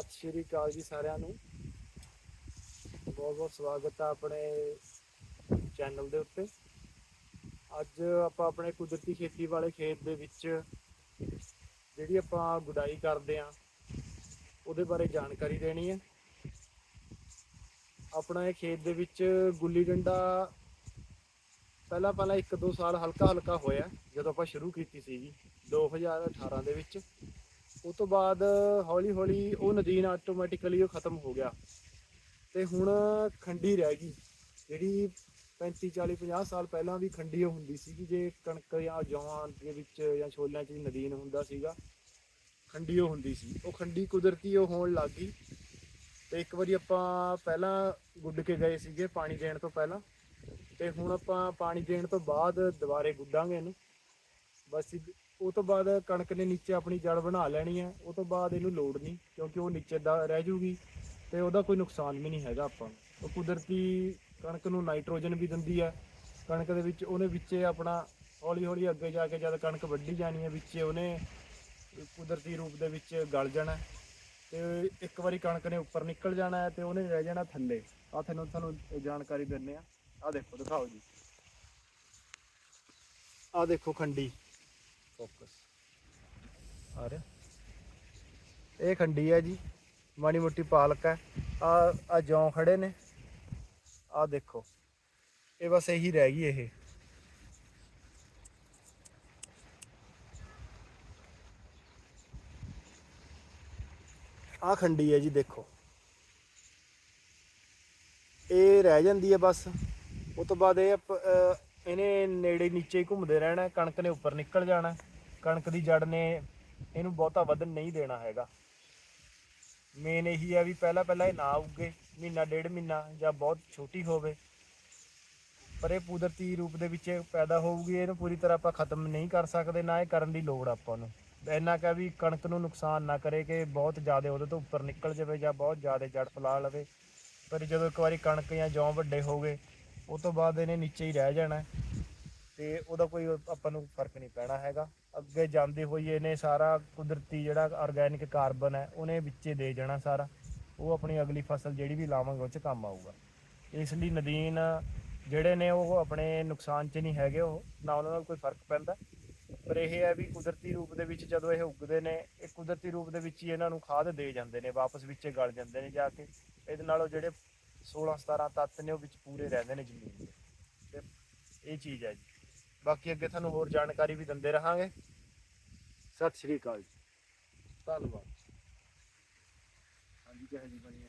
ਸਤਿ ਸ਼੍ਰੀ ਅਕਾਲ ਜੀ ਸਾਰਿਆਂ ਨੂੰ। ਬਹੁਤ ਬਹੁਤ ਸਵਾਗਤ ਹੈ ਆਪਣੇ ਚੈਨਲ ਦੇ ਉੱਤੇ। ਅੱਜ ਆਪਾਂ ਆਪਣੇ ਕੁਦਰਤੀ ਖੇਤੀ ਵਾਲੇ ਖੇਤ ਦੇ ਵਿੱਚ ਜਿਹੜੀ ਆਪਾਂ ਗੁਡਾਈ ਕਰਦੇ ਆਂ ਉਹਦੇ ਬਾਰੇ ਜਾਣਕਾਰੀ ਦੇਣੀ ਹੈ। ਆਪਣਾ ਇਹ ਖੇਤ ਦੇ ਵਿੱਚ ਗੁੱਲੀ ਡੰਡਾ ਪਹਿਲਾਂ ਪਹਿਲਾਂ ਇੱਕ ਦੋ ਸਾਲ ਹਲਕਾ ਹਲਕਾ ਹੋਇਆ, ਜਦੋਂ ਆਪਾਂ ਸ਼ੁਰੂ ਕੀਤੀ ਸੀਗੀ 2018 ਦੇ ਵਿੱਚ। ਉਹ ਤੋਂ ਬਾਅਦ ਹੌਲੀ ਹੌਲੀ ਉਹ ਨਦੀਨ ਆਟੋਮੈਟਿਕਲੀ ਉਹ ਖਤਮ ਹੋ ਗਿਆ। ਤੇ ਹੁਣ ਖੰਡੀ ਰਹਿ ਗਈ। ਜਿਹੜੀ 35 40 50 ਸਾਲ ਪਹਿਲਾਂ ਵੀ ਖੰਡੀ ਉਹ ਹੁੰਦੀ ਸੀਗੀ, ਜੇ ਕਣਕ ਜਾਂ ਜੌਆਂ ਦੇ ਵਿੱਚ ਜਾਂ ਛੋਲਿਆਂ 'ਚ ਨਦੀਨ ਹੁੰਦਾ ਸੀਗਾ, ਖੰਡੀ ਉਹ ਹੁੰਦੀ ਸੀ। ਉਹ ਖੰਡੀ ਕੁਦਰਤੀ ਉਹ ਹੋਣ ਲੱਗ ਗਈ। ਤੇ ਇੱਕ ਵਾਰੀ ਆਪਾਂ ਪਹਿਲਾਂ ਗੁੱਡ ਕੇ ਗਏ ਸੀਗੇ ਪਾਣੀ ਦੇਣ ਤੋਂ ਪਹਿਲਾਂ। ਤੇ ਹੁਣ ਆਪਾਂ ਪਾਣੀ ਦੇਣ ਤੋਂ ਬਾਅਦ ਦੁਬਾਰੇ ਗੁੱਡਾਂਗੇ ਇਹਨੂੰ। ਬਸ ਉਹ ਤੋਂ ਬਾਅਦ ਕਣਕ ਨੇ ਨੀਚੇ ਆਪਣੀ ਜੜ ਬਣਾ ਲੈਣੀ ਹੈ, ਉਹ ਤੋਂ ਬਾਅਦ ਇਹਨੂੰ ਲੋੜ ਨਹੀਂ, ਕਿਉਂਕਿ ਉਹ ਨੀਚੇ ਦਾ ਰਹਿ ਜੂਗੀ ਤੇ ਉਹਦਾ ਕੋਈ ਨੁਕਸਾਨ ਵੀ ਨਹੀਂ ਹੈਗਾ ਆਪਾਂ ਨੂੰ। ਉਹ ਕੁਦਰਤੀ ਕਣਕ ਨੂੰ ਨਾਈਟ੍ਰੋਜਨ ਵੀ ਦਿੰਦੀ ਹੈ, ਕਣਕ ਦੇ ਵਿੱਚ ਉਹਨੇ ਵਿੱਚ ਆਪਣਾ ਹੌਲੀ ਹੌਲੀ ਅੱਗੇ ਜਾ ਕੇ ਜਦ ਕਣਕ ਵੱਢੀ ਜਾਣੀ ਹੈ, ਵਿੱਚ ਉਹਨੇ ਕੁਦਰਤੀ ਰੂਪ ਦੇ ਵਿੱਚ ਗਲ ਜਾਣਾ ਹੈ ਤੇ ਇੱਕ ਵਾਰੀ ਕਣਕ ਨੇ ਉੱਪਰ ਨਿਕਲ ਜਾਣਾ ਹੈ ਤੇ ਉਹਨੇ ਰਹਿ ਜਾਣਾ ਥੱਲੇ। ਆ ਤੁਹਾਨੂੰ ਤੁਹਾਨੂੰ ਜਾਣਕਾਰੀ ਦਿੰਨੇ ਆ ਆ ਦੇਖੋ, ਦਿਖਾਓ ਜੀ। ਆ ਦੇਖੋ ਖੰਡੀ। ਫੋਕਸ। ਆ ਰਿਹਾ। ਇਹ ਖੰਡੀ ਹੈ ਜੀ। ਮਾੜੀ ਮੋਟੀ ਪਾਲਕ ਹੈ ਆ ਆ ਜੌਂ ਖੜੇ ਨੇ। ਆ ਦੇਖੋ। ਇਹ ਬਸ ਇਹੀ ਰਹਿ ਗਈ ਇਹ। ਆ ਖੰਡੀ ਹੈ ਜੀ, ਦੇਖੋ। ਇਹ ਰਹਿ ਜਾਂਦੀ ਹੈ ਬਸ। ਉਹ ਤੋਂ ਬਾਅਦ ਇਹ ਅਪ- ਇਹਨੇ ਨੇੜੇ ਨੀਚੇ ਹੀ ਘੁੰਮਦੇ ਰਹਿਣਾ। ਕਣਕ ਨੇ ਉੱਪਰ ਨਿਕਲ ਜਾਣਾ। ਕਣਕ ਦੀ ਜੜ ਨੇ ਇਹਨੂੰ ਬਹੁਤਾ ਵਧਣ ਨਹੀਂ ਦੇਣਾ ਹੈਗਾ। ਮੇਨ ਇਹੀ ਆ ਵੀ ਪਹਿਲਾਂ ਪਹਿਲਾਂ ਇਹ ਨਾ ਉੱਗੇ, ਮਹੀਨਾ, ਡੇਢ ਮਹੀਨਾ ਜਾਂ ਬਹੁਤ ਛੋਟੀ ਹੋਵੇ। ਪਰ ਇਹ ਕੁਦਰਤੀ ਰੂਪ ਦੇ ਵਿੱਚ ਪੈਦਾ ਹੋਊਗੀ, ਇਹਨੂੰ ਪੂਰੀ ਤਰ੍ਹਾਂ ਆਪਾਂ ਖਤਮ ਨਹੀਂ ਕਰ ਸਕਦੇ, ਨਾ ਇਹ ਕਰਨ ਦੀ ਲੋੜ ਆਪਾਂ ਨੂੰ। ਇੰਨਾ ਕਹ ਵੀ ਕਣਕ ਨੂੰ ਨੁਕਸਾਨ ਨਾ ਕਰੇ ਕਿ ਬਹੁਤ ਜ਼ਿਆਦਾ ਉਹਦੇ ਤੋਂ ਉੱਪਰ ਨਿਕਲ ਜਾਵੇ ਜਾਂ ਬਹੁਤ ਜ਼ਿਆਦਾ ਜੜ ਫੈਲਾ ਲਵੇ। ਪਰ ਜਦੋਂ ਇੱਕ ਵਾਰੀ ਕਣਕ ਜਾਂ ਜੌਂ ਵੱਡੇ ਹੋ ਗਏ, ਉਹ ਤੋਂ ਬਾਅਦ ਇਹਨੇ ਨੀਚੇ ਹੀ ਰਹਿ ਜਾਣਾ। ਤੇ ਉਹਦਾ ਕੋਈ ਆਪਾਂ ਨੂੰ ਫ਼ਰਕ ਨਹੀਂ ਪੈਣਾ ਹੈਗਾ। ਅੱਗੇ ਜਾਂਦੇ ਹੋਈਏ ਇਹਨੇ ਸਾਰਾ ਕੁਦਰਤੀ ਜਿਹੜਾ ਆਰਗੈਨਿਕ ਕਾਰਬਨ ਹੈ, ਉਹਨੇ ਵਿੱਚੇ ਦੇ ਜਾਣਾ ਸਾਰਾ। ਉਹ ਆਪਣੀ ਅਗਲੀ ਫਸਲ ਜਿਹੜੀ ਵੀ ਲਾਵਾਂਗੇ, ਉਹ 'ਚ ਕੰਮ ਆਊਗਾ। ਇਸ ਲਈ ਨਦੀਨ ਜਿਹੜੇ ਨੇ ਉਹ ਆਪਣੇ ਨੁਕਸਾਨ 'ਚ ਨਹੀਂ ਹੈਗੇ, ਉਹ ਨਾ ਉਹਨਾਂ ਨਾਲ ਕੋਈ ਫ਼ਰਕ ਪੈਂਦਾ। ਪਰ ਇਹ ਹੈ ਵੀ ਕੁਦਰਤੀ ਰੂਪ ਦੇ ਵਿੱਚ ਜਦੋਂ ਇਹ ਉੱਗਦੇ ਨੇ, ਇਹ ਕੁਦਰਤੀ ਰੂਪ ਦੇ ਵਿੱਚ ਹੀ ਇਹਨਾਂ ਨੂੰ ਖਾਦ ਦੇ ਜਾਂਦੇ ਨੇ, ਵਾਪਸ ਵਿੱਚ ਗਲ ਜਾਂਦੇ ਨੇ ਜਾ ਕੇ। ਇਹਦੇ ਨਾਲ ਉਹ ਜਿਹੜੇ 16 17 ਤੱਤ ਨੇ, ਉਹ ਵਿੱਚ ਪੂਰੇ ਰਹਿੰਦੇ ਨੇ ਜ਼ਮੀਨ ਦੇ। ਤੇ ਇਹ ਚੀਜ਼ ਹੈ ਜੀ। ਬਾਕੀ ਅੱਗੇ ਤੁਹਾਨੂੰ ਹੋਰ ਜਾਣਕਾਰੀ ਵੀ ਦਿੰਦੇ ਰਹਾਂਗੇ। ਸਤਿ ਸ਼੍ਰੀ ਅਕਾਲ ਜੀ। ਧੰਨਵਾਦ। ਹਾਂਜੀ ਕਿਹੋ ਜੀ ਬਣੀ